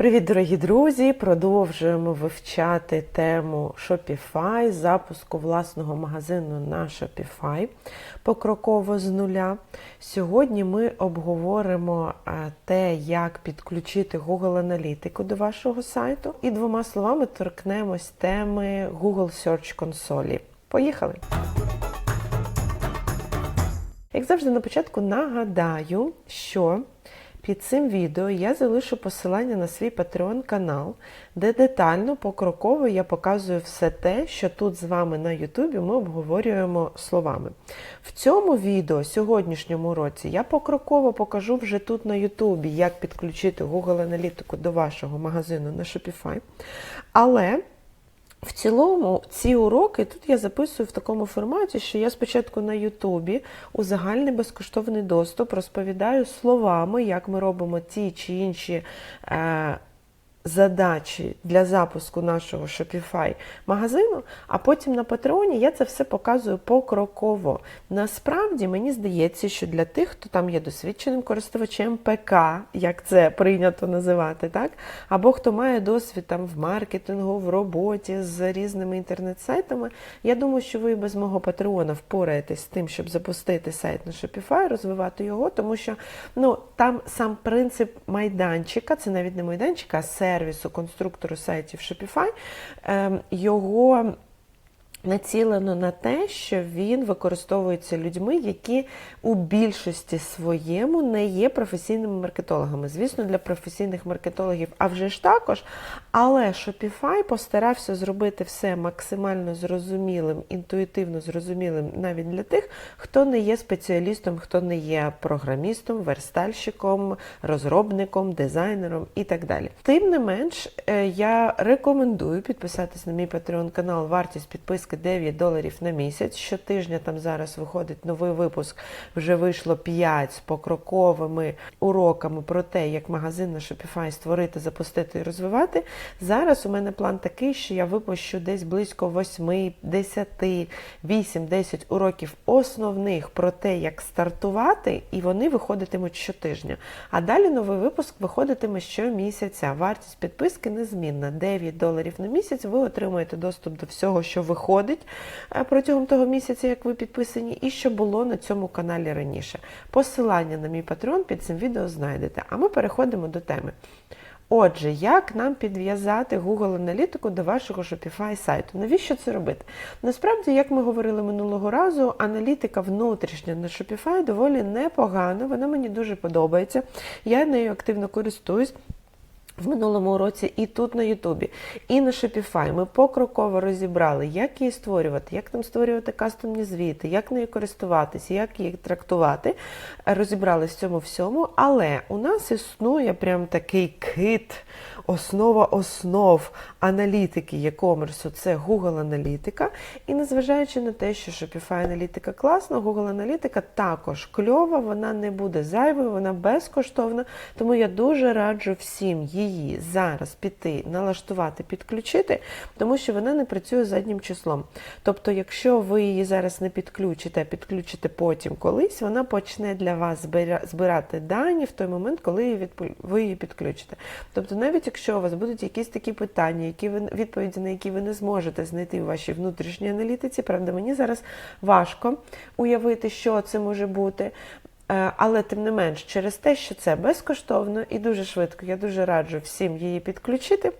Привіт, дорогі друзі! Продовжуємо вивчати тему Shopify, запуску власного магазину на Shopify покроково з нуля. Сьогодні ми обговоримо е, те, як підключити Google аналітику до вашого сайту, і двома словами торкнемось теми Google Search консолі. Поїхали! Як завжди, на початку нагадаю, що під цим відео я залишу посилання на свій Patreon канал, де детально, покроково я показую все те, що тут з вами на Ютубі ми обговорюємо словами. В цьому відео, сьогоднішньому році, я покроково покажу вже тут на Ютубі, як підключити Google аналітику до вашого магазину на Shopify. Але в цілому, ці уроки тут я записую в такому форматі, що я спочатку на Ютубі у загальний безкоштовний доступ розповідаю словами, як ми робимо ті чи інші. Е, Задачі для запуску нашого Shopify магазину, а потім на Патреоні я це все показую покроково. Насправді мені здається, що для тих, хто там є досвідченим користувачем ПК, як це прийнято називати, так? або хто має досвід там в маркетингу, в роботі з різними інтернет-сайтами, я думаю, що ви без мого Патреона впораєтесь з тим, щоб запустити сайт на Shopify, розвивати його, тому що ну, там сам принцип майданчика, це навіть не майданчика, а сервісу конструктору сайтів Shopify, ем, його націлено на те, що він використовується людьми, які у більшості своєму не є професійними маркетологами. Звісно, для професійних маркетологів, а вже ж також. Але Shopify постарався зробити все максимально зрозумілим, інтуїтивно зрозумілим навіть для тих, хто не є спеціалістом, хто не є програмістом, верстальщиком, розробником, дизайнером і так далі. Тим не менш, е, я рекомендую підписатись на мій Patreon канал. Вартість підписки 9 доларів на місяць. Щотижня там зараз виходить новий випуск. Вже вийшло 5 з покроковими уроками про те, як магазин на Shopify створити, запустити і розвивати. Зараз у мене план такий, що я випущу десь близько 8, 10, 8, 10 уроків основних про те, як стартувати, і вони виходитимуть щотижня. А далі новий випуск виходитиме щомісяця. Вартість підписки незмінна. 9 доларів на місяць. Ви отримуєте доступ до всього, що виходить е, протягом того місяця, як ви підписані, і що було на цьому каналі раніше. Посилання на мій патрон під цим відео знайдете. А ми переходимо до теми. Отже, як нам підв'язати Google аналітику до вашого Shopify сайту? Навіщо це робити? Насправді, як ми говорили минулого разу, аналітика внутрішня на Shopify доволі непогана, вона мені дуже подобається. Я нею активно користуюсь. В минулому році і тут на Ютубі, і на Shopify ми покроково розібрали, як її створювати, як там створювати кастомні звіти, як нею користуватися, як її трактувати. Розібрали в цьому всьому, але у нас існує прям такий кит, основа основ аналітики e-commerce це Google аналітика. І незважаючи на те, що Shopify аналітика класна, Google аналітика також кльова, вона не буде зайвою, вона безкоштовна. Тому я дуже раджу всім її зараз піти, налаштувати, підключити, тому що вона не працює заднім числом. Тобто, якщо ви її зараз не підключите, а підключите потім колись, вона почне для вас збирати дані в той момент, коли ви її підключите. Тобто, навіть якщо у вас будуть якісь такі питання, які ви відповіді на які ви не зможете знайти в вашій внутрішній аналітиці, правда, мені зараз важко уявити, що це може бути. Е, але тим не менш, через те, що це безкоштовно і дуже швидко, я дуже раджу всім її підключити.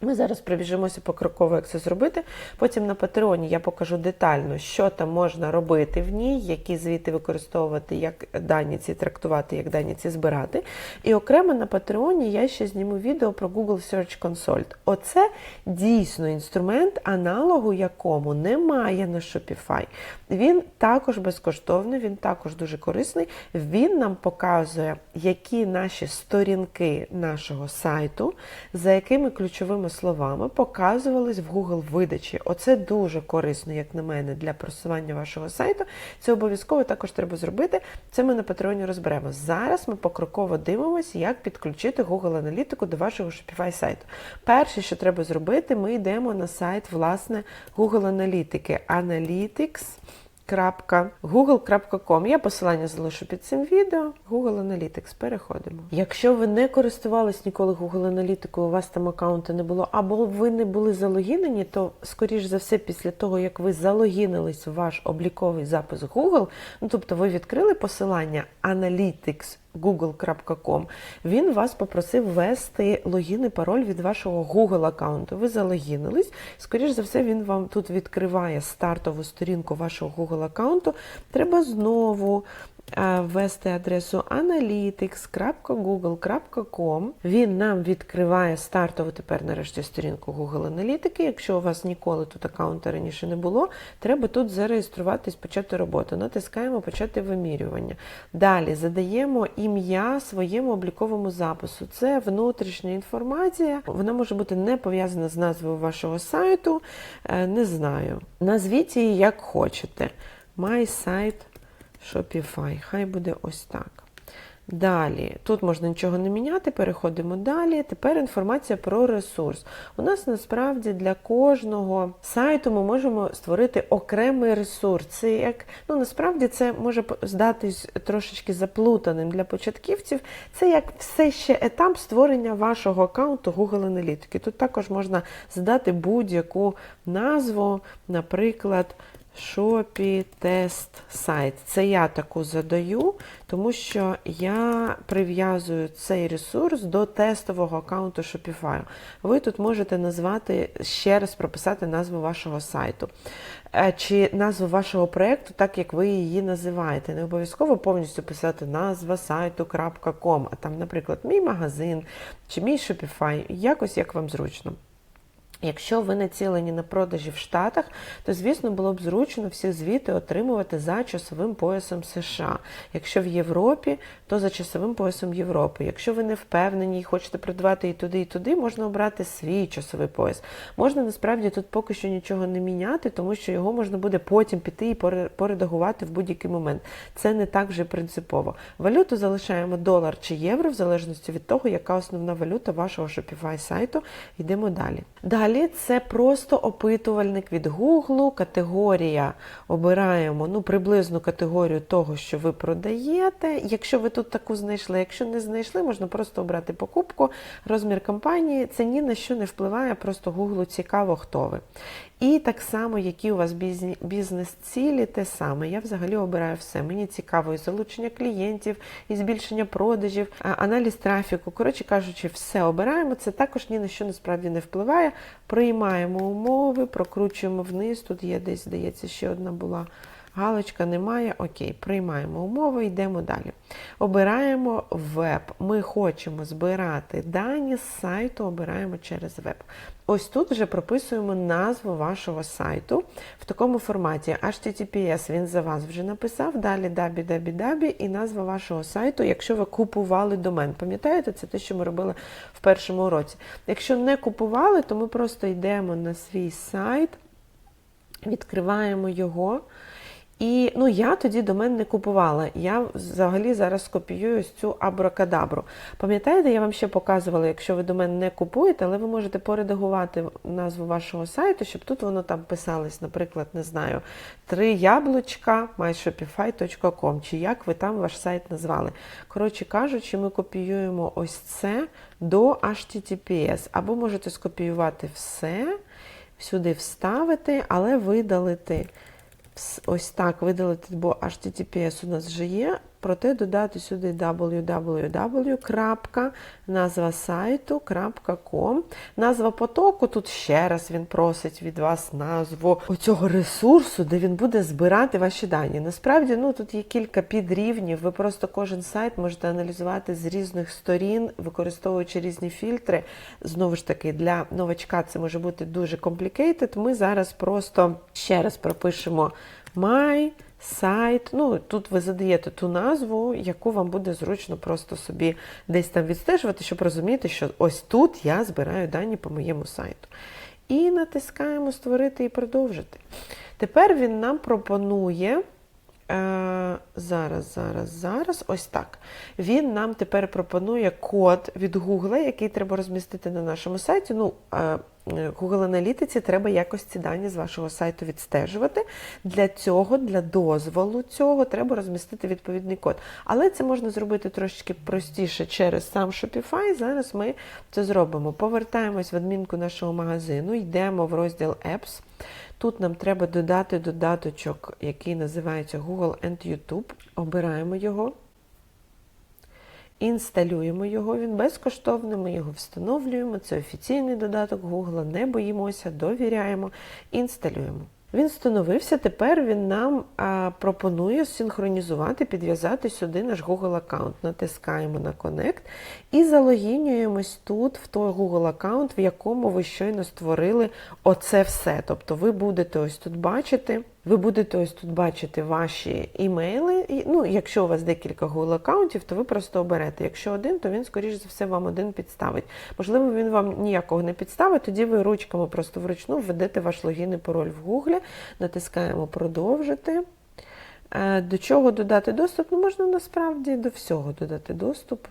Ми зараз пробіжимося покроково, як це зробити. Потім на Патреоні я покажу детально, що там можна робити в ній, які звіти використовувати, як дані ці трактувати, як дані ці збирати. І окремо на Патреоні я ще зніму відео про Google Search Console. Оце дійсно інструмент, аналогу якому немає на Shopify. Він також безкоштовний, він також дуже корисний. Він нам показує, які наші сторінки нашого сайту, за якими ключовими словами показувались в Google видачі. Оце дуже корисно, як на мене, для просування вашого сайту. Це обов'язково також треба зробити. Це ми на Патреоні розберемо. Зараз ми покроково дивимося, як підключити Google аналітику до вашого Shopify сайту. Перше, що треба зробити, ми йдемо на сайт власне Google аналітики Analytics. google.com. Я посилання залишу під цим відео. Google Analytics. Переходимо. Якщо ви не користувались ніколи Google Analytics, у вас там аккаунту не було, або ви не були залогінені, то скоріш за все, після того як ви залогінились в ваш обліковий запис Google, ну тобто ви відкрили посилання Analytics google.com, він вас попросив ввести логін і пароль від вашого Google аккаунту. Ви залогінились. Скоріш за все, він вам тут відкриває стартову сторінку вашого Google аккаунту. Треба знову ввести адресу analytics.google.com. Він нам відкриває стартову тепер нарешті сторінку Google Аналітики. Якщо у вас ніколи тут аккаунту раніше не було, треба тут зареєструватись, почати роботу. Натискаємо почати вимірювання. Далі задаємо ім'я своєму обліковому запису. Це внутрішня інформація. Вона може бути не пов'язана з назвою вашого сайту. Е, Не знаю. Назвіть її як хочете. My site Shopify. Хай буде ось так. Далі, тут можна нічого не міняти, переходимо далі. Тепер інформація про ресурс. У нас насправді для кожного сайту ми можемо створити окремий ресурс. Це як, ну насправді це може здатись трошечки заплутаним для початківців. Це як все ще етап створення вашого аккаунту Google Аналітики. Тут також можна задати будь-яку назву, наприклад. Шопі тест сайт. Це я таку задаю, тому що я прив'язую цей ресурс до тестового аккаунту Shopify. Ви тут можете назвати ще раз прописати назву вашого сайту. Е, Чи назву вашого проєкту, так як ви її називаєте. Не обов'язково повністю писати назва сайту.com, а там, наприклад, мій магазин чи мій Shopify, якось як вам зручно. Якщо ви націлені на продажі в Штатах, то, звісно, було б зручно всі звіти отримувати за часовим поясом США. Якщо в Європі, то за часовим поясом Європи. Якщо ви не впевнені і хочете продавати і туди, і туди, можна обрати свій часовий пояс. Можна насправді тут поки що нічого не міняти, тому що його можна буде потім піти і поредагувати в будь-який момент. Це не так вже принципово. Валюту залишаємо долар чи євро, в залежності від того, яка основна валюта вашого Shopify сайту. Йдемо далі. Далі. Далі це просто опитувальник від Гуглу, категорія обираємо ну, приблизну категорію того, що ви продаєте. Якщо ви тут таку знайшли, якщо не знайшли, можна просто обрати покупку, розмір компанії. Це ні на що не впливає, просто Гуглу цікаво, хто ви. І так само, які у вас бізнес-цілі, те саме. Я взагалі обираю все. Мені цікаво і залучення клієнтів, і збільшення продажів, аналіз трафіку. Коротше кажучи, все обираємо. Це також ні на що насправді не впливає. Приймаємо умови, прокручуємо вниз. Тут є десь, здається, ще одна була. Галочка немає. Окей, приймаємо умови, йдемо далі. Обираємо веб. Ми хочемо збирати дані з сайту, обираємо через веб. Ось тут вже прописуємо назву вашого сайту в такому форматі. HTTPS він за вас вже написав. Далі www і назва вашого сайту, якщо ви купували домен. Пам'ятаєте, це те, що ми робили в першому уроці. Якщо не купували, то ми просто йдемо на свій сайт, відкриваємо його. І ну, я тоді домен не купувала. Я взагалі зараз скопіюю цю абракадабру. Пам'ятаєте, я вам ще показувала, якщо ви домен не купуєте, але ви можете поредагувати назву вашого сайту, щоб тут воно там писалось, наприклад, не знаю, три яблучка myshopify.com, чи як ви там ваш сайт назвали. Коротше кажучи, ми копіюємо ось це до HTTPS. Або можете скопіювати все, сюди вставити, але видалити ось так видалити, бо HTTPS у нас вже є. Проте додати сюди www. назва сайту.com. Назва потоку. Тут ще раз він просить від вас назву цього ресурсу, де він буде збирати ваші дані. Насправді, ну тут є кілька підрівнів. Ви просто кожен сайт можете аналізувати з різних сторін, використовуючи різні фільтри. Знову ж таки, для новачка це може бути дуже complicated. Ми зараз просто ще раз пропишемо my сайт. Ну, Тут ви задаєте ту назву, яку вам буде зручно просто собі десь там відстежувати, щоб розуміти, що ось тут я збираю дані по моєму сайту. І натискаємо Створити і продовжити. Тепер він нам пропонує. Е, Зараз, зараз, зараз, ось так. Він нам тепер пропонує код від Google, який треба розмістити на нашому сайті. Ну, е, Google аналітиці треба якось ці дані з вашого сайту відстежувати. Для цього, для дозволу цього, треба розмістити відповідний код. Але це можна зробити трошечки простіше через сам Shopify. Зараз ми це зробимо. Повертаємось в адмінку нашого магазину, йдемо в розділ Apps. Тут нам треба додати додаточок, який називається Google and YouTube. Обираємо його. Інсталюємо його, він безкоштовний, ми його встановлюємо. Це офіційний додаток Google, не боїмося, довіряємо, інсталюємо. Він встановився, тепер він нам а, пропонує синхронізувати, підв'язати сюди наш Google аккаунт. Натискаємо на Connect і залогінюємось тут в той Google аккаунт, в якому ви щойно створили оце все. Тобто ви будете ось тут бачити. Ви будете ось тут бачити ваші імейли. Ну, якщо у вас декілька Google аккаунтів, то ви просто оберете. Якщо один, то він, скоріш за все, вам один підставить. Можливо, він вам ніякого не підставить, тоді ви ручками просто вручну введете ваш логін і пароль в Google, натискаємо продовжити. Е, До чого додати доступ? Ну, можна насправді до всього додати доступ.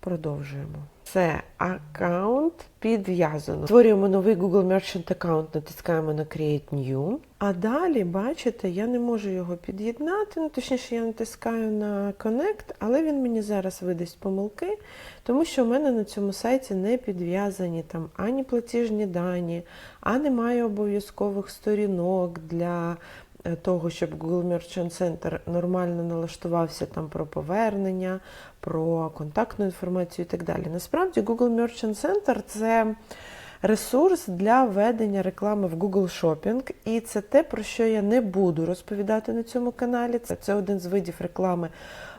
Продовжуємо. Це аккаунт підв'язано. Створюємо новий Google Merchant аккаунт, натискаємо на Create New. А далі, бачите, я не можу його під'єднати. Ну, точніше, я натискаю на Connect, але він мені зараз видасть помилки, тому що в мене на цьому сайті не підв'язані там ані платіжні дані, а немає обов'язкових сторінок для е, того, щоб Google Merchant Center нормально налаштувався там про повернення, про контактну інформацію і так далі. Насправді, Google Merchant Center це ресурс для ведення реклами в Google Shopping, і це те, про що я не буду розповідати на цьому каналі. Це, один з видів реклами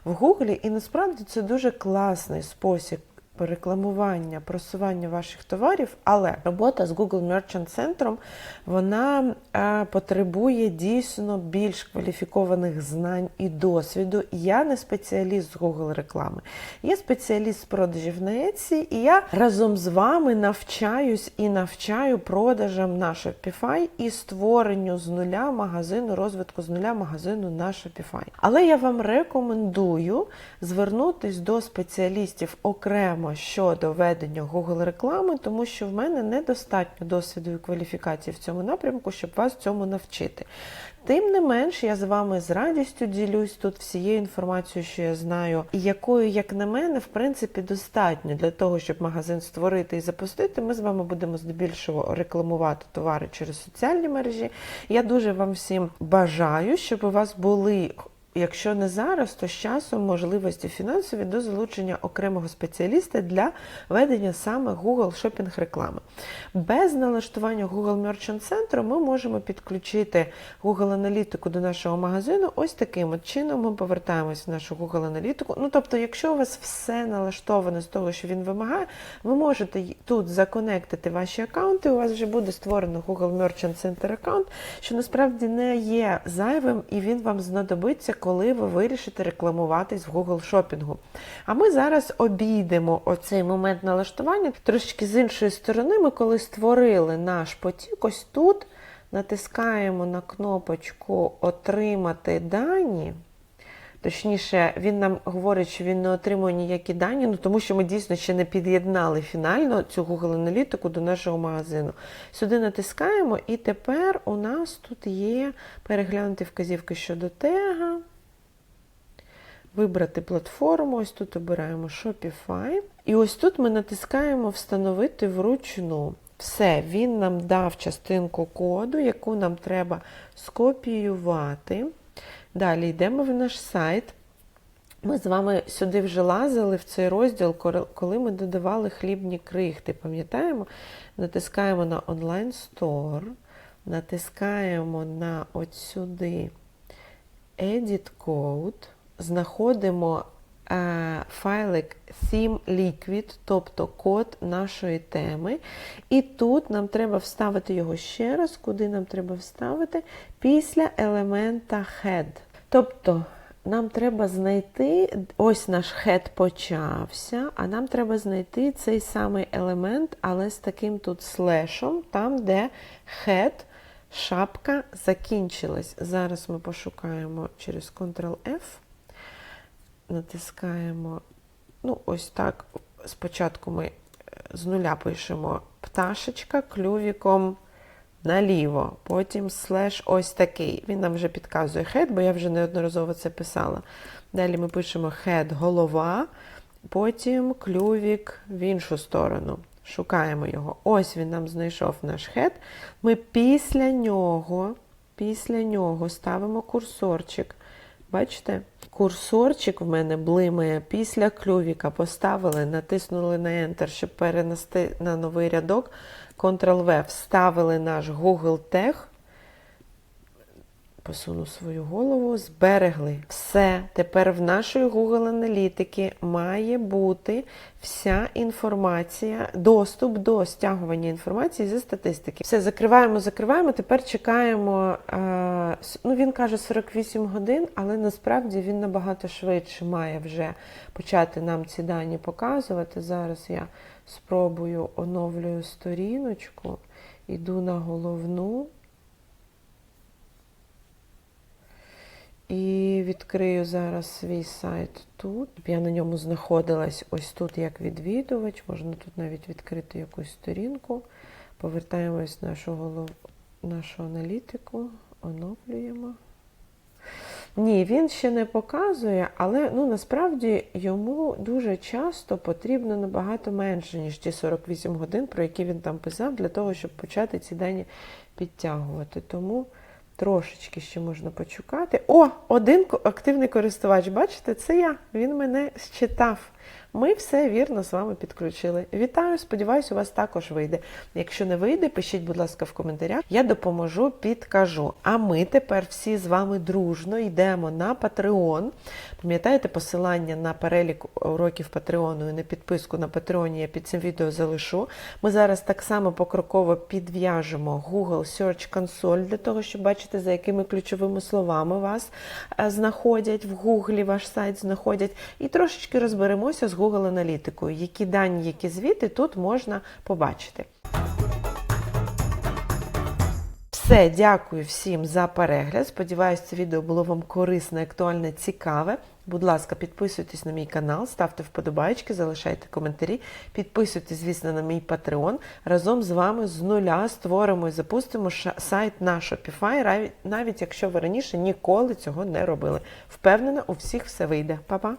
в Google, і насправді це дуже класний спосіб рекламування, просування ваших товарів, але робота з Google Merchant Center вона е, потребує дійсно більш кваліфікованих знань і досвіду. Я не спеціаліст з Google реклами, я спеціаліст з продажів на Etsy, і я разом з вами навчаюсь і навчаю продажам на Shopify і створенню з нуля магазину, розвитку з нуля магазину на Shopify. Але я вам рекомендую звернутись до спеціалістів окремо щодо ведення Google реклами, тому що в мене недостатньо досвіду і кваліфікації в цьому напрямку, щоб вас цьому навчити. Тим не менш, я з вами з радістю ділюсь тут всією інформацією, що я знаю, і якою, як на мене, в принципі, достатньо для того, щоб магазин створити і запустити. Ми з вами будемо здебільшого рекламувати товари через соціальні мережі. Я дуже вам всім бажаю, щоб у вас були. Якщо не зараз, то з часом можливості фінансові до залучення окремого спеціаліста для ведення саме Google Shopping реклами. Без налаштування Google Merchant Center ми можемо підключити Google аналітику до нашого магазину. Ось таким от чином ми повертаємось в нашу Google аналітику. Ну тобто, якщо у вас все налаштовано з того, що він вимагає, ви можете тут законектити ваші аккаунти. У вас вже буде створено Google Merchant Center аккаунт, що насправді не є зайвим, і він вам знадобиться коли ви вирішите рекламуватись в Google шопінгу. А ми зараз обійдемо оцей момент налаштування трошки з іншої сторони. Ми коли створили наш потік, ось тут натискаємо на кнопочку Отримати дані. Точніше, він нам говорить, що він не отримує ніякі дані, ну тому що ми дійсно ще не під'єднали фінально цю Google аналітику до нашого магазину. Сюди натискаємо, і тепер у нас тут є переглянути вказівки щодо тега. Вибрати платформу, ось тут обираємо Shopify. І ось тут ми натискаємо Встановити вручну. Все, він нам дав частинку коду, яку нам треба скопіювати. Далі йдемо в наш сайт. Ми з вами сюди вже лазили в цей розділ, коли ми додавали хлібні крихти. Пам'ятаємо? Натискаємо на Online Store, натискаємо на от сюди Edit Code, знаходимо е, файлик Theme Liquid, тобто код нашої теми. І тут нам треба вставити його ще раз, куди нам треба вставити після елемента Head. Тобто нам треба знайти, ось наш head почався, а нам треба знайти цей самий елемент, але з таким тут слешом, там, де head, шапка закінчилась. Зараз ми пошукаємо через Ctrl-F, натискаємо, ну, ось так. Спочатку ми з нуля пишемо пташечка клювіком наліво, потім слеш ось такий. Він нам вже підказує head, бо я вже неодноразово це писала. Далі ми пишемо head голова, потім клювік в іншу сторону. Шукаємо його. Ось він нам знайшов наш head. Ми після нього, після нього ставимо курсорчик. Бачите? Курсорчик в мене блимає після клювіка. Поставили, натиснули на Enter, щоб перенести на новий рядок. Ctrl-V, вставили наш Google Tag. Посуну свою голову, зберегли. Все. Тепер в нашої Google аналітики має бути вся інформація, доступ до стягування інформації зі статистики. Все, закриваємо, закриваємо. Тепер чекаємо. е, Ну, він каже 48 годин, але насправді він набагато швидше має вже почати нам ці дані показувати. Зараз я спробую оновлюю сторіночку, іду на головну. І відкрию зараз свій сайт тут. Я на ньому знаходилась ось тут як відвідувач. Можна тут навіть відкрити якусь сторінку. Повертаємось нашу, голов... нашу аналітику, оновлюємо. Ні, він ще не показує, але ну, насправді йому дуже часто потрібно набагато менше, ніж ті 48 годин, про які він там писав, для того, щоб почати ці дані підтягувати. Тому трошечки ще можна почукати. О, один активний користувач, бачите, це я. Він мене считав. Ми все вірно з вами підключили. Вітаю, сподіваюся, у вас також вийде. Якщо не вийде, пишіть, будь ласка, в коментарях. Я допоможу, підкажу. А ми тепер всі з вами дружно йдемо на Patreon. Пам'ятаєте, посилання на перелік уроків Patreon і на підписку на Patreon я під цим відео залишу. Ми зараз так само покроково підв'яжемо Google Search Console для того, щоб бачити, за якими ключовими словами вас е, знаходять в Google, ваш сайт знаходять. І трошечки розберемося з Google аналітикою, які дані, які звіти тут можна побачити. Все, дякую всім за перегляд. Сподіваюсь, це відео було вам корисне, актуальне, цікаве. Будь ласка, підписуйтесь на мій канал, ставте вподобайки, залишайте коментарі, підписуйтесь, звісно, на мій Patreon. Разом з вами з нуля створимо і запустимо сайт на Shopify, навіть якщо ви раніше ніколи цього не робили. Впевнена, у всіх все вийде. Па-па!